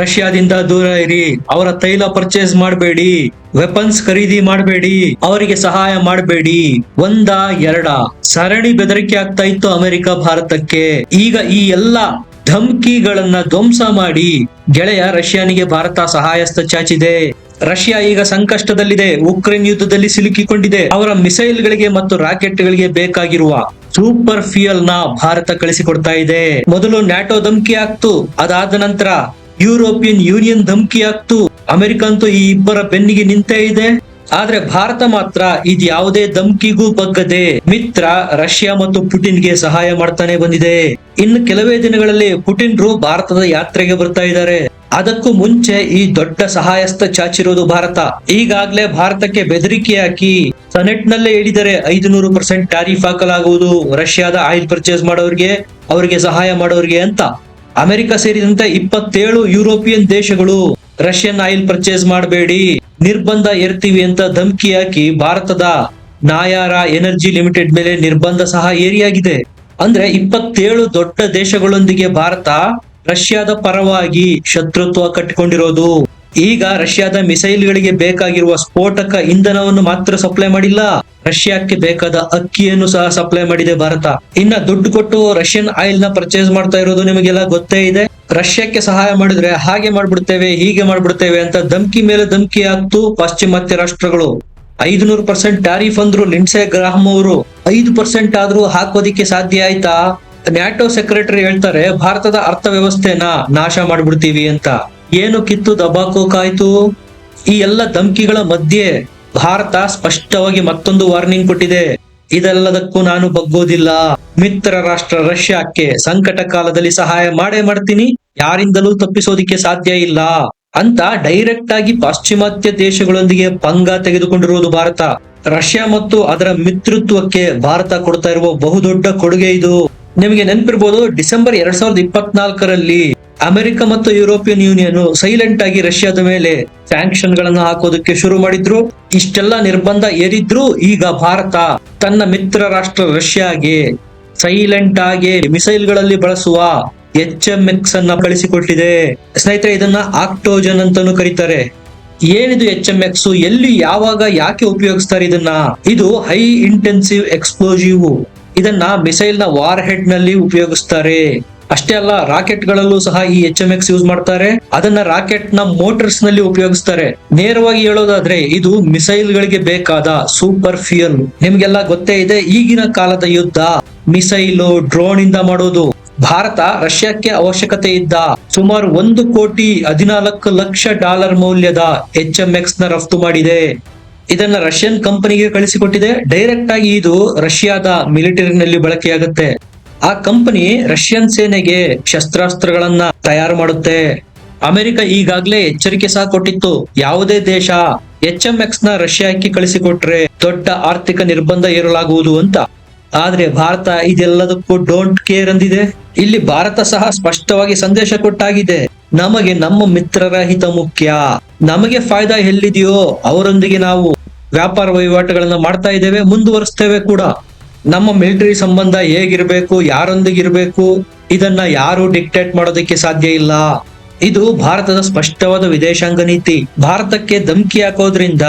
ರಷ್ಯಾದಿಂದ ದೂರ ಇರಿ. ಅವರ ತೈಲ ಪರ್ಚೇಸ್ ಮಾಡಬೇಡಿ. ವೆಪನ್ಸ್ ಖರೀದಿ ಮಾಡಬೇಡಿ. ಅವರಿಗೆ ಸಹಾಯ ಮಾಡಬೇಡಿ. ಒಂದ ಎರಡ. ಸರಣಿ ಬೆದರಿಕೆ ಆಗ್ತಾ ಇತ್ತು ಅಮೆರಿಕ ಭಾರತಕ್ಕೆ. ಈಗ ಈ ಎಲ್ಲ ಧಮ್ಕಿಗಳನ್ನ ಧ್ವಂಸ ಮಾಡಿ ಗೆಳೆಯ ರಷ್ಯಾನಿಗೆ ಭಾರತ ಸಹಾಯಸ್ತ ಚಾಚಿದೆ. ರಷ್ಯಾ ಈಗ ಸಂಕಷ್ಟದಲ್ಲಿದೆ. ಉಕ್ರೇನ್ ಯುದ್ಧದಲ್ಲಿ ಸಿಲುಕಿಕೊಂಡಿದೆ. ಅವರ ಮಿಸೈಲ್ ಗಳಿಗೆ ಮತ್ತು ರಾಕೆಟ್ ಗಳಿಗೆ ಬೇಕಾಗಿರುವ ಸೂಪರ್ ಫ್ಯೂಯಲ್ನ ಭಾರತ ಕಳಿಸಿಕೊಡ್ತಾ ಇದೆ. ಮೊದಲು ನ್ಯಾಟೋ ಧಮ್ಕಿ ಆಗ್ತು. ಅದಾದ ನಂತರ ಯುರೋಪಿಯನ್ ಯೂನಿಯನ್ ಧಮಕಿ ಆಗ್ತು. ಅಮೆರಿಕ ಅಂತೂ ಈ ಇಬ್ಬರ ಬೆನ್ನಿಗೆ ನಿಂತೇ ಇದೆ. ಆದ್ರೆ ಭಾರತ ಮಾತ್ರ ಇದು ಯಾವುದೇ ಧಮಕಿಗೂ ಬಗ್ಗದೆ ಮಿತ್ರ, ರಷ್ಯಾ ಮತ್ತು ಪುಟಿನ್ಗೆ ಸಹಾಯ ಮಾಡ್ತಾನೆ ಬಂದಿದೆ. ಇನ್ನು ಕೆಲವೇ ದಿನಗಳಲ್ಲಿ ಪುಟಿನ್ರು ಭಾರತದ ಯಾತ್ರೆಗೆ ಬರ್ತಾ ಇದ್ದಾರೆ. ಅದಕ್ಕೂ ಮುಂಚೆ ಈ ದೊಡ್ಡ ಸಹಾಯಸ್ತ ಚಾಚಿರೋದು ಭಾರತ. ಈಗಾಗ್ಲೇ ಭಾರತಕ್ಕೆ ಬೆದರಿಕೆ ಹಾಕಿ ಸೆನೆಟ್ ನಲ್ಲೇ ಹೇಳಿದರೆ ಐದುನೂರು ಪರ್ಸೆಂಟ್ ಟ್ಯಾರಿಫ್ ಹಾಕಲಾಗುವುದು. ರಷ್ಯಾದ ಆಯಿಲ್ ಪರ್ಚೇಸ್ ಮಾಡೋರಿಗೆ, ಅವರಿಗೆ ಸಹಾಯ ಮಾಡೋರಿಗೆ ಅಂತ ಅಮೆರಿಕ ಸೇರಿದಂತೆ ಇಪ್ಪತ್ತೇಳು ಯುರೋಪಿಯನ್ ದೇಶಗಳು ರಷ್ಯನ್ ಆಯಿಲ್ ಪರ್ಚೇಸ್ ಮಾಡಬೇಡಿ, ನಿರ್ಬಂಧ ಏರ್ತೀವಿ ಅಂತ ಧಮಕಿ ಹಾಕಿ ಭಾರತದ ನಾಯಾರ ಎನರ್ಜಿ ಲಿಮಿಟೆಡ್ ಮೇಲೆ ನಿರ್ಬಂಧ ಸಹ ಏರಿಯಾಗಿದೆ. ಅಂದ್ರೆ ಇಪ್ಪತ್ತೇಳು ದೊಡ್ಡ ದೇಶಗಳೊಂದಿಗೆ ಭಾರತ ರಷ್ಯಾದ ಪರವಾಗಿ ಶತ್ರುತ್ವ ಕಟ್ಟಿಕೊಂಡಿರೋದು. ಈಗ ರಷ್ಯಾದ ಮಿಸೈಲ್ಗಳಿಗೆ ಬೇಕಾಗಿರುವ ಸ್ಫೋಟಕ ಇಂಧನವನ್ನು ಮಾತ್ರ ಸಪ್ಲೈ ಮಾಡಿಲ್ಲ. ರಷ್ಯಾಕ್ಕೆ ಬೇಕಾದ ಅಕ್ಕಿಯನ್ನು ಸಹ ಸಪ್ಲೈ ಮಾಡಿದೆ ಭಾರತ. ಇನ್ನ ದುಡ್ಡು ಕೊಟ್ಟು ರಷ್ಯನ್ ಆಯಿಲ್ನ ಪರ್ಚೇಸ್ ಮಾಡ್ತಾ ಇರೋದು ನಿಮಗೆಲ್ಲ ಗೊತ್ತೇ ಇದೆ. ರಷ್ಯಾಕ್ಕೆ ಸಹಾಯ ಮಾಡಿದ್ರೆ ಹಾಗೆ ಮಾಡ್ಬಿಡ್ತೇವೆ, ಹೀಗೆ ಮಾಡ್ಬಿಡ್ತೇವೆ ಅಂತ ಧಮ್ಕಿ ಮೇಲೆ ಧಮ್ಕಿ ಆಗ್ತು ಪಾಶ್ಚಿಮಾತ್ಯ ರಾಷ್ಟ್ರಗಳು. ಐದುನೂರು ಪರ್ಸೆಂಟ್ ಟ್ಯಾರಿಫ್ ಅಂದ್ರು ಲಿಂಡ್ಸೆ ಗ್ರಾಹಂ ಅವರು. ಐದು ಪರ್ಸೆಂಟ್ ಆದ್ರೂ ಹಾಕೋದಿಕ್ಕೆ ಸಾಧ್ಯ ಆಯ್ತಾ? ನ್ಯಾಟೋ ಸೆಕ್ರೆಟರಿ ಹೇಳ್ತಾರೆ, ಭಾರತದ ಅರ್ಥವ್ಯವಸ್ಥೆನ ನಾಶ ಮಾಡ್ಬಿಡ್ತೀವಿ ಅಂತ. ಏನು ಕಿತ್ತು ದಬಾಕೋಕಾಯ್ತು ಈ ಎಲ್ಲ ಧಮ್ಕಿಗಳ ಮಧ್ಯೆ ಭಾರತ ಸ್ಪಷ್ಟವಾಗಿ ಮತ್ತೊಂದು ವಾರ್ನಿಂಗ್ ಕೊಟ್ಟಿದೆ. ಇದೆಲ್ಲದಕ್ಕೂ ನಾನು ಬಗ್ಗೋದಿಲ್ಲ. ಮಿತ್ರ ರಾಷ್ಟ್ರ ರಷ್ಯಾಕ್ಕೆ ಸಂಕಟ ಕಾಲದಲ್ಲಿ ಸಹಾಯ ಮಾಡೇ ಮಾಡ್ತೀನಿ. ಯಾರಿಂದಲೂ ತಪ್ಪಿಸೋದಿಕ್ಕೆ ಸಾಧ್ಯ ಇಲ್ಲ ಅಂತ ಡೈರೆಕ್ಟ್ ಆಗಿ ಪಾಶ್ಚಿಮಾತ್ಯ ದೇಶಗಳೊಂದಿಗೆ ಪಂಗ ತೆಗೆದುಕೊಂಡಿರುವುದು ಭಾರತ. ರಷ್ಯಾ ಮತ್ತು ಅದರ ಮಿತ್ರತ್ವಕ್ಕೆ ಭಾರತ ಕೊಡ್ತಾ ಇರುವ ಬಹುದೊಡ್ಡ ಕೊಡುಗೆ ಇದು. ನಿಮಗೆ ನೆನಪಿರ್ಬೋದು, ಡಿಸೆಂಬರ್ ಎರಡ್ ಸಾವಿರದ ಇಪ್ಪತ್ನಾಲ್ಕರಲ್ಲಿ ಅಮೆರಿಕ ಮತ್ತು ಯುರೋಪಿಯನ್ ಯೂನಿಯನ್ ಸೈಲೆಂಟ್ ಆಗಿ ರಷ್ಯಾದ ಮೇಲೆ ಸ್ಯಾಂಕ್ಷನ್ಗಳನ್ನು ಹಾಕೋದಕ್ಕೆ ಶುರು ಮಾಡಿದ್ರು. ಇಷ್ಟೆಲ್ಲ ನಿರ್ಬಂಧ ಏರಿದ್ರು ಈಗ ಭಾರತ ತನ್ನ ಮಿತ್ರ ರಾಷ್ಟ್ರ ರಷ್ಯಾಗೆ ಸೈಲೆಂಟ್ ಆಗಿ ಮಿಸೈಲ್ಗಳಲ್ಲಿ ಬಳಸುವ ಎಚ್ ಎಂ ಎಕ್ಸ್ ಅನ್ನ ಕಳಿಸಿಕೊಟ್ಟಿದೆ. ಸ್ನೇಹಿತರೆ, ಇದನ್ನ ಆಕ್ಟೋಜನ್ ಅಂತಾನು ಕರೀತಾರೆ. ಏನಿದು ಎಚ್ ಎಂ ಎಕ್ಸ್ ಎಲ್ಲಿ, ಯಾವಾಗ, ಯಾಕೆ ಉಪಯೋಗಿಸ್ತಾರೆ ಇದನ್ನ? ಇದು ಹೈ ಇಂಟೆನ್ಸಿವ್ ಎಕ್ಸ್ಪ್ಲೋಸಿವ್ ಇದನ್ನ ಮಿಸೈಲ್ನ ವಾರ್ ಹೆಡ್ನಲ್ಲಿ ಉಪಯೋಗಿಸ್ತಾರೆ. ಅಷ್ಟೇ ಅಲ್ಲ ರಾಕೆಟ್ ಗಳಲ್ಲೂ ಸಹ ಈ ಎಚ್ ಎಂ ಎಕ್ಸ್ ಯೂಸ್ ಮಾಡ್ತಾರೆ. ಅದನ್ನ ರಾಕೆಟ್ನ ಮೋಟರ್ಸ್ನಲ್ಲಿ ಉಪಯೋಗಿಸ್ತಾರೆ. ನೇರವಾಗಿ ಹೇಳೋದಾದ್ರೆ, ಇದು ಮಿಸೈಲ್ ಗಳಿಗೆ ಬೇಕಾದ ಸೂಪರ್ ಫ್ಯೂಯಲ್. ನಿಮ್ಗೆಲ್ಲ ಗೊತ್ತೇ ಇದೆ, ಈಗಿನ ಕಾಲದ ಯುದ್ಧ ಮಿಸೈಲು ಡ್ರೋನ್ ಇಂದ ಮಾಡೋದು. ಭಾರತ ರಷ್ಯಾಕ್ಕೆ ಅವಶ್ಯಕತೆ ಇದ್ದ ಸುಮಾರು ಒಂದು ಕೋಟಿ ಹದಿನಾಲ್ಕು ಲಕ್ಷ ಡಾಲರ್ ಮೌಲ್ಯದ ಎಚ್ ಎಂ ಎಕ್ಸ್ನ ರಫ್ತು ಮಾಡಿದೆ. ಇದನ್ನ ರಷ್ಯನ್ ಕಂಪನಿಗೆ ಕಳಿಸಿಕೊಟ್ಟಿದೆ. ಡೈರೆಕ್ಟ್ ಆಗಿ ಇದು ರಷ್ಯಾದ ಮಿಲಿಟರಿನಲ್ಲಿ ಬಳಕೆಯಾಗುತ್ತೆ. ಆ ಕಂಪನಿ ರಷ್ಯನ್ ಸೇನೆಗೆ ಶಸ್ತ್ರಾಸ್ತ್ರಗಳನ್ನ ತಯಾರು ಮಾಡುತ್ತೆ. ಅಮೆರಿಕ ಈಗಾಗಲೇ ಎಚ್ಚರಿಕೆ ಸಹ ಕೊಟ್ಟಿತ್ತು. ಯಾವುದೇ ದೇಶ ಎಚ್ ಎಂ ಎಕ್ಸ್ನ ರಷ್ಯಾಕ್ಕೆ ಕಳಿಸಿಕೊಟ್ರೆ ದೊಡ್ಡ ಆರ್ಥಿಕ ನಿರ್ಬಂಧ ಏರಲಾಗುವುದು ಅಂತ. ಆದ್ರೆ ಭಾರತ ಇದೆಲ್ಲದಕ್ಕೂ ಡೋಂಟ್ ಕೇರ್ ಅಂದಿದೆ. ಇಲ್ಲಿ ಭಾರತ ಸಹ ಸ್ಪಷ್ಟವಾಗಿ ಸಂದೇಶ ಕೊಟ್ಟಾಗಿದೆ. ನಮಗೆ ನಮ್ಮ ಮಿತ್ರರ ಹಿತ ಮುಖ್ಯ. ನಮಗೆ ಫಾಯ್ದಾ ಎಲ್ಲಿದೆಯೋ ಅವರೊಂದಿಗೆ ನಾವು ವ್ಯಾಪಾರ ವಹಿವಾಟುಗಳನ್ನ ಮಾಡ್ತಾ ಇದ್ದೇವೆ, ಮುಂದುವರಿಸ್ತೇವೆ ಕೂಡ. ನಮ್ಮ ಮಿಲಿಟರಿ ಸಂಬಂಧ ಹೇಗಿರ್ಬೇಕು, ಯಾರೊಂದಿಗಿರಬೇಕು, ಇದನ್ನ ಯಾರು ಡಿಕ್ಟೇಟ್ ಮಾಡೋದಕ್ಕೆ ಸಾಧ್ಯ ಇಲ್ಲ. ಇದು ಭಾರತದ ಸ್ಪಷ್ಟವಾದ ವಿದೇಶಾಂಗ ನೀತಿ. ಭಾರತಕ್ಕೆ ಧಮಕಿ ಹಾಕೋದ್ರಿಂದ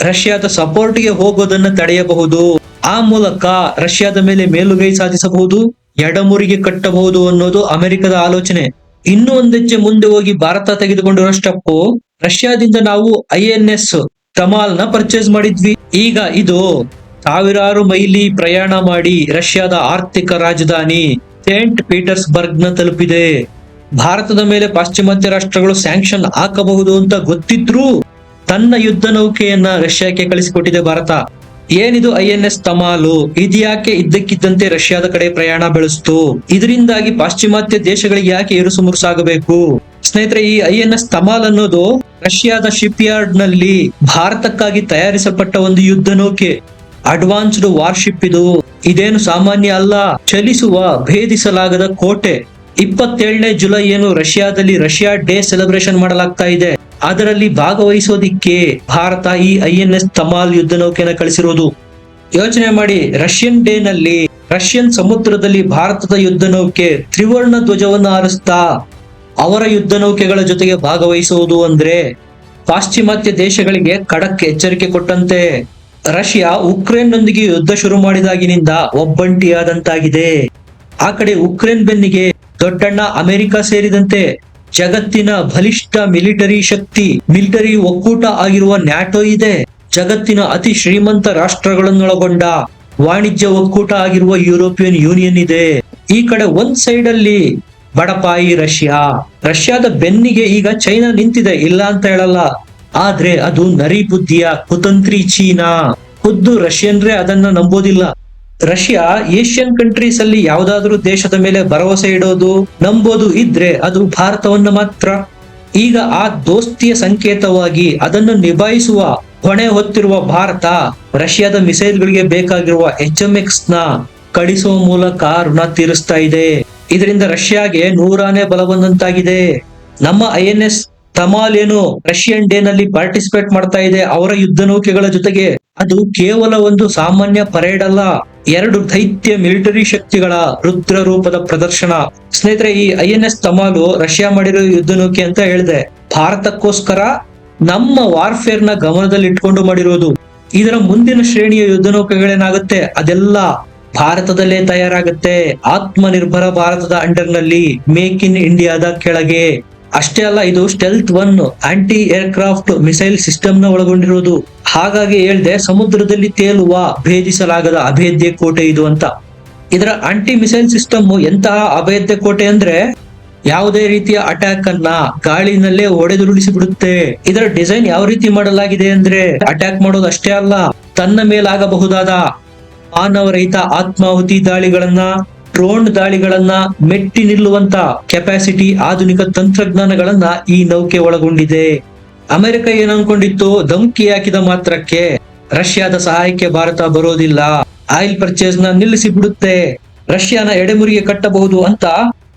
ರಷ್ಯಾದ ಸಪೋರ್ಟ್ಗೆ ಹೋಗೋದನ್ನ ತಡೆಯಬಹುದು. ಆ ಮೂಲಕ ರಷ್ಯಾದ ಮೇಲೆ ಮೇಲುಗೈ ಸಾಧಿಸಬಹುದು, ಎಡಮುರಿಗೆ ಕಟ್ಟಬಹುದು ಅನ್ನೋದು ಅಮೆರಿಕದ ಆಲೋಚನೆ. ಇನ್ನೂ ಒಂದೆಚ್ಚೆ ಮುಂದೆ ಹೋಗಿ ಭಾರತ ತೆಗೆದುಕೊಂಡಿರೋ ಸ್ಟಪ್ಪು, ರಷ್ಯಾದಿಂದ ನಾವು ಐ ಎನ್ ಎಸ್ ಕಮಾಲ್ನ ಪರ್ಚೇಸ್ ಮಾಡಿದ್ವಿ. ಈಗ ಇದು ಸಾವಿರಾರು ಮೈಲಿ ಪ್ರಯಾಣ ಮಾಡಿ ರಷ್ಯಾದ ಆರ್ಥಿಕ ರಾಜಧಾನಿ ಸೇಂಟ್ ಪೀಟರ್ಸ್ಬರ್ಗ್ನ ತಲುಪಿದೆ. ಭಾರತದ ಮೇಲೆ ಪಾಶ್ಚಿಮಾತ್ಯ ರಾಷ್ಟ್ರಗಳು ಸ್ಯಾಂಕ್ಷನ್ ಹಾಕಬಹುದು ಅಂತ ಗೊತ್ತಿದ್ರೂ ತನ್ನ ಯುದ್ಧ ನೌಕೆಯನ್ನ ರಷ್ಯಾಕ್ಕೆ ಕಳಿಸಿಕೊಟ್ಟಿದೆ ಭಾರತ. ಏನಿದು ಐ ಎನ್ ಎಸ್ ತಮಾಲು? ಇದ್ಯಾಕೆ ಇದ್ದಕ್ಕಿದ್ದಂತೆ ರಷ್ಯಾದ ಕಡೆ ಪ್ರಯಾಣ ಬೆಳೆಸ್ತು? ಇದರಿಂದಾಗಿ ಪಾಶ್ಚಿಮಾತ್ಯ ದೇಶಗಳಿಗೆ ಯಾಕೆ ಏರುಸು ಮುರುಸಾಗಬೇಕು ಸ್ನೇಹಿತರೆ, ಈ ಐ ಎನ್ ಎಸ್ ತಮಾಲ್ ಅನ್ನೋದು ರಷ್ಯಾದ ಶಿಪ್ ಯಾರ್ಡ್ನಲ್ಲಿ ಭಾರತಕ್ಕಾಗಿ ತಯಾರಿಸಲ್ಪಟ್ಟ ಒಂದು ಯುದ್ಧ ನೌಕೆ. ಅಡ್ವಾನ್ಸ್ಡ್ ವಾರ್ಶಿಪ್ ಇದು. ಇದೇನು ಸಾಮಾನ್ಯ ಅಲ್ಲ. ಚಲಿಸುವ, ಭೇದಿಸಲಾಗದ ಕೋಟೆ. ಇಪ್ಪತ್ತೇಳನೇ ಜುಲೈ ಏನು ರಷ್ಯಾದಲ್ಲಿ ರಷ್ಯಾ ಡೇ ಸೆಲೆಬ್ರೇಷನ್ ಮಾಡಲಾಗ್ತಾ ಇದೆ. ಅದರಲ್ಲಿ ಭಾಗವಹಿಸೋದಿಕ್ಕೆ ಭಾರತ ಈ ಐ ಎನ್ ಎಸ್ ತಮಾಲ್ ಯುದ್ಧ ನೌಕೆನ ಕಳಿಸಿರೋದು. ಯೋಚನೆ ಮಾಡಿ, ರಷ್ಯನ್ ಡೇ ನಲ್ಲಿ ರಷ್ಯನ್ ಸಮುದ್ರದಲ್ಲಿ ಭಾರತದ ಯುದ್ಧ ನೌಕೆ ತ್ರಿವರ್ಣ ಧ್ವಜವನ್ನು ಆರಿಸ್ತಾ ಅವರ ಯುದ್ಧ ನೌಕೆಗಳ ಜೊತೆಗೆ ಭಾಗವಹಿಸುವುದು ಅಂದ್ರೆ ಪಾಶ್ಚಿಮಾತ್ಯ ದೇಶಗಳಿಗೆ ಖಡಕ್ ಎಚ್ಚರಿಕೆ ಕೊಟ್ಟಂತೆ. ರಷ್ಯಾ ಉಕ್ರೇನ್ನೊಂದಿಗೆ ಯುದ್ಧ ಶುರು ಮಾಡಿದಾಗಿನಿಂದ ಒಬ್ಬಂಟಿಯಾದಂತಾಗಿದೆ. ಆ ಕಡೆ ಉಕ್ರೇನ್ ಬೆನ್ನಿಗೆ ದೊಡ್ಡಣ್ಣ ಅಮೆರಿಕ ಸೇರಿದಂತೆ ಜಗತ್ತಿನ ಬಲಿಷ್ಠ ಮಿಲಿಟರಿ ಶಕ್ತಿ, ಮಿಲಿಟರಿ ಒಕ್ಕೂಟ ಆಗಿರುವ ನ್ಯಾಟೋ ಇದೆ. ಜಗತ್ತಿನ ಅತಿ ಶ್ರೀಮಂತ ರಾಷ್ಟ್ರಗಳನ್ನೊಳಗೊಂಡ ವಾಣಿಜ್ಯ ಒಕ್ಕೂಟ ಆಗಿರುವ ಯುರೋಪಿಯನ್ ಯೂನಿಯನ್ ಇದೆ. ಈ ಕಡೆ ಒಂದ್ ಸೈಡ್ ಅಲ್ಲಿ ಬಡಪಾಯಿ ರಷ್ಯಾ. ರಷ್ಯಾದ ಬೆನ್ನಿಗೆ ಈಗ ಚೈನಾ ನಿಂತಿದೆ, ಇಲ್ಲ ಅಂತ ಹೇಳಲ್ಲ. ಆದ್ರೆ ಅದು ನರಿ ಬುದ್ಧಿಯ ಕುತಂತ್ರಿ ಚೀನಾ. ಖುದ್ದು ರಷ್ಯನ್ರೇ ಅದನ್ನ ನಂಬೋದಿಲ್ಲ. ರಷ್ಯಾ ಏಷ್ಯನ್ ಕಂಟ್ರೀಸ್ ಅಲ್ಲಿ ಯಾವ್ದಾದ್ರೂ ದೇಶದ ಮೇಲೆ ಭರವಸೆ ಇಡೋದು ನಂಬೋದು ಇದ್ರೆ ಅದು ಭಾರತವನ್ನ ಮಾತ್ರ. ಈಗ ಆ ದೋಸ್ತಿಯ ಸಂಕೇತವಾಗಿ ಅದನ್ನು ನಿಭಾಯಿಸುವ ಹೊಣೆ ಹೊತ್ತಿರುವ ಭಾರತ ರಷ್ಯಾದ ಮಿಸೈಲ್ಗಳಿಗೆ ಬೇಕಾಗಿರುವ ಎಚ್ ಎಂ ಎಕ್ಸ್ನ ಕಳಿಸುವ ಮೂಲಕ ಋಣ ತೀರಿಸ್ತಾ ಇದೆ. ಇದರಿಂದ ರಷ್ಯಾಗೆ ನೂರಾನೇ ಬಲ ಬಂದಂತಾಗಿದೆ ನಮ್ಮ ಐ ಎನ್ ಎಸ್ ತಮಾಲ್ ಏನು ರಷ್ಯನ್ ಡೇ ನಲ್ಲಿ ಪಾರ್ಟಿಸಿಪೇಟ್ ಮಾಡ್ತಾ ಇದೆ, ಅವರ ಯುದ್ಧ ನೌಕೆಗಳ ಜೊತೆಗೆ. ಅದು ಕೇವಲ ಒಂದು ಸಾಮಾನ್ಯ ಪರೇಡ್ ಅಲ್ಲ, ಎರಡು ದೈತ್ಯ ಮಿಲಿಟರಿ ಶಕ್ತಿಗಳ ರುದ್ರ ರೂಪದ ಪ್ರದರ್ಶನ. ಸ್ನೇಹಿತರೆ, ಈ I N S Tamal Russia ಮಾಡಿರೋ ಯುದ್ಧ ನೌಕೆ ಅಂತ ಹೇಳಿದೆ, ಭಾರತಕ್ಕೋಸ್ಕರ ನಮ್ಮ ವಾರ್ಫೇರ್ನ ಗಮನದಲ್ಲಿ ಇಟ್ಕೊಂಡು ಮಾಡಿರೋದು. ಇದರ ಮುಂದಿನ ಶ್ರೇಣಿಯ ಯುದ್ಧ ನೌಕೆಗಳೇನಾಗುತ್ತೆ, ಅದೆಲ್ಲ ಭಾರತದಲ್ಲೇ ತಯಾರಾಗುತ್ತೆ. ಆತ್ಮನಿರ್ಭರ ಭಾರತದ ಅಂಡರ್ನಲ್ಲಿ ಮೇಕ್ ಇನ್ ಇಂಡಿಯಾದ ಕೆಳಗೆ. ಅಷ್ಟೇ ಅಲ್ಲ, ಇದು stealth one anti aircraft missile ಸಿಸ್ಟಮ್ನ ಒಳಗೊಂಡಿರೋದು. ಹಾಗಾಗಿ ಹೇಳ್ದೆ, ಸಮುದ್ರದಲ್ಲಿ ತೇಲುವ, ಭೇದಿಸಲಾಗದ ಅಭೇದ್ಯ ಕೋಟೆ ಇದು ಅಂತ. ಇದರ ಆಂಟಿ ಮಿಸೈಲ್ ಸಿಸ್ಟಮ್ ಎಂತಹ ಅಭೇದ್ಯ ಕೋಟೆ ಅಂದ್ರೆ, ಯಾವುದೇ ರೀತಿಯ ಅಟ್ಯಾಕ್ ಅನ್ನ ಗಾಳಿನಲ್ಲೇ ಹೊಡೆದುರುಳಿಸಿ ಬಿಡುತ್ತೆ ಇದರ ಡಿಸೈನ್ ಯಾವ ರೀತಿ ಮಾಡಲಾಗಿದೆ ಅಂದ್ರೆ ಅಟ್ಯಾಕ್ ಮಾಡೋದು ಅಷ್ಟೇ ಅಲ್ಲ, ತನ್ನ ಮೇಲಾಗಬಹುದಾದ ಮಾನವರಹಿತ ಆತ್ಮಾಹುತಿ ದಾಳಿಗಳನ್ನ ಡ್ರೋನ್ ದಾಳಿಗಳನ್ನ ಮೆಟ್ಟಿ ನಿಲ್ಲುವಂತ ಕೆಪಾಸಿಟಿ ಆಧುನಿಕ ತಂತ್ರಜ್ಞಾನಗಳನ್ನ ಈ ನೌಕೆ ಒಳಗೊಂಡಿದೆ. ಅಮೆರಿಕ ಏನನ್ಕೊಂಡಿತ್ತು ಧಮಕಿ ಹಾಕಿದ ಮಾತ್ರಕ್ಕೆ ರಷ್ಯಾದ ಸಹಾಯಕ್ಕೆ ಭಾರತ ಬರೋದಿಲ್ಲ. ಆಯಿಲ್ ಪರ್ಚೇಸ್ನ ನಿಲ್ಲಿಸಿ ಬಿಡುತ್ತೆ. ರಷ್ಯಾನ ಎಡೆಮುರಿಗೆ ಕಟ್ಟಬಹುದು ಅಂತ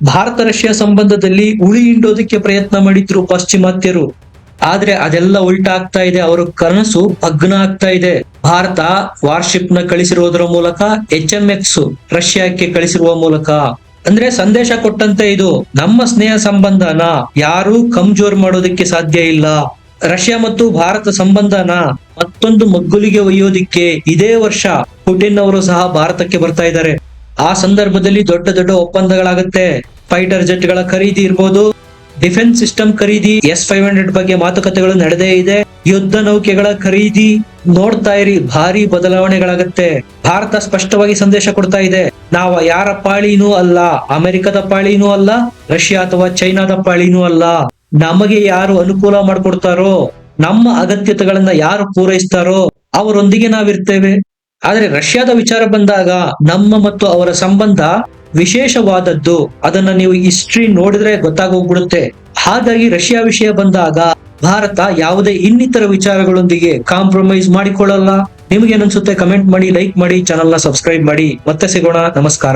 ಭಾರತ ರಷ್ಯಾ ಸಂಬಂಧದಲ್ಲಿ ಉಳಿ ಹಿಂಡೋದಕ್ಕೆ ಪ್ರಯತ್ನ ಮಾಡಿದ್ರು ಪಾಶ್ಚಿಮಾತ್ಯರು. ಆದ್ರೆ ಅದೆಲ್ಲ ಉಲ್ಟಾ ಆಗ್ತಾ ಇದೆ. ಅವರ ಕನಸು ಭಗ್ನ ಆಗ್ತಾ ಇದೆ. ಭಾರತ ವಾರ್ಶಿಪ್ನ ಕಳಿಸಿರುವುದರ ಮೂಲಕ ಎಚ್ ಎಂ ಎಕ್ಸ್ ರಷ್ಯಾಕ್ಕೆ ಕಳಿಸಿರುವ ಮೂಲಕ. ಅಂದ್ರೆ ಸಂದೇಶ ಕೊಟ್ಟಂತೆ ಇದು ನಮ್ಮ ಸ್ನೇಹ ಸಂಬಂಧನ. ಯಾರೂ ಕಮ್ಜೋರ್ ಮಾಡೋದಕ್ಕೆ ಸಾಧ್ಯ ಇಲ್ಲ. ರಷ್ಯಾ ಮತ್ತು ಭಾರತ ಸಂಬಂಧನ ಮತ್ತೊಂದು ಮಗ್ಗುಲಿಗೆ ಒಯ್ಯೋದಿಕ್ಕೆ ಇದೇ ವರ್ಷ ಪುಟಿನ್ ಅವರು ಸಹ ಭಾರತಕ್ಕೆ ಬರ್ತಾ ಇದ್ದಾರೆ. ಆ ಸಂದರ್ಭದಲ್ಲಿ ದೊಡ್ಡ ದೊಡ್ಡ ಒಪ್ಪಂದಗಳಾಗುತ್ತೆ. ಫೈಟರ್ ಜೆಟ್ಗಳ ಖರೀದಿ ಇರ್ಬೋದು. ಡಿಫೆನ್ಸ್ ಸಿಸ್ಟಮ್ ಖರೀದಿ, ಎಸ್ ಫೈವ್ ಹಂಡ್ರೆಡ್ ಬಗ್ಗೆ ಮಾತುಕತೆಗಳು ನಡೆದೇ ಇದೆ. ಯುದ್ಧ ನೌಕೆಗಳ ಖರೀದಿ, ನೋಡ್ತಾ ಇರಿ, ಭಾರಿ ಬದಲಾವಣೆಗಳಾಗತ್ತೆ. ಭಾರತ ಸ್ಪಷ್ಟವಾಗಿ ಸಂದೇಶ ಕೊಡ್ತಾ ಇದೆ. ನಾವು ಯಾರ ಪಾಳಿನೂ ಅಲ್ಲ, ಅಮೆರಿಕದ ಪಾಳಿನೂ ಅಲ್ಲ, ರಷ್ಯಾ ಅಥವಾ ಚೈನಾದ ಪಾಳಿನೂ ಅಲ್ಲ. ನಮಗೆ ಯಾರು ಅನುಕೂಲ ಮಾಡ್ಕೊಡ್ತಾರೋ, ನಮ್ಮ ಅಗತ್ಯತೆಗಳನ್ನ ಯಾರು ಪೂರೈಸ್ತಾರೋ, ಅವರೊಂದಿಗೆ ನಾವಿರ್ತೇವೆ. ಆದ್ರೆ ರಷ್ಯಾದ ವಿಚಾರ ಬಂದಾಗ, ನಮ್ಮ ಮತ್ತು ಅವರ ಸಂಬಂಧ ವಿಶೇಷವಾದದ್ದು. ಅದನ್ನ ನೀವು ಹಿಸ್ಟ್ರಿ ನೋಡಿದ್ರೆ ಗೊತ್ತಾಗೋಗ್ಬಿಡುತ್ತೆ. ಹಾಗಾಗಿ ರಷ್ಯಾ ವಿಷಯ ಬಂದಾಗ ಭಾರತ ಯಾವುದೇ ಇನ್ನಿತರ ವಿಚಾರಗಳೊಂದಿಗೆ ಕಾಂಪ್ರಮೈಸ್ ಮಾಡಿಕೊಳ್ಳಲ್ಲ. ನಿಮ್ಗೆ ಅನ್ಸುತ್ತೆ ಕಮೆಂಟ್ ಮಾಡಿ ಲೈಕ್ ಮಾಡಿ ಚಾನಲ್ನ ಸಬ್ಸ್ಕ್ರೈಬ್ ಮಾಡಿ. ಮತ್ತೆ ಸಿಗೋಣ. ನಮಸ್ಕಾರ.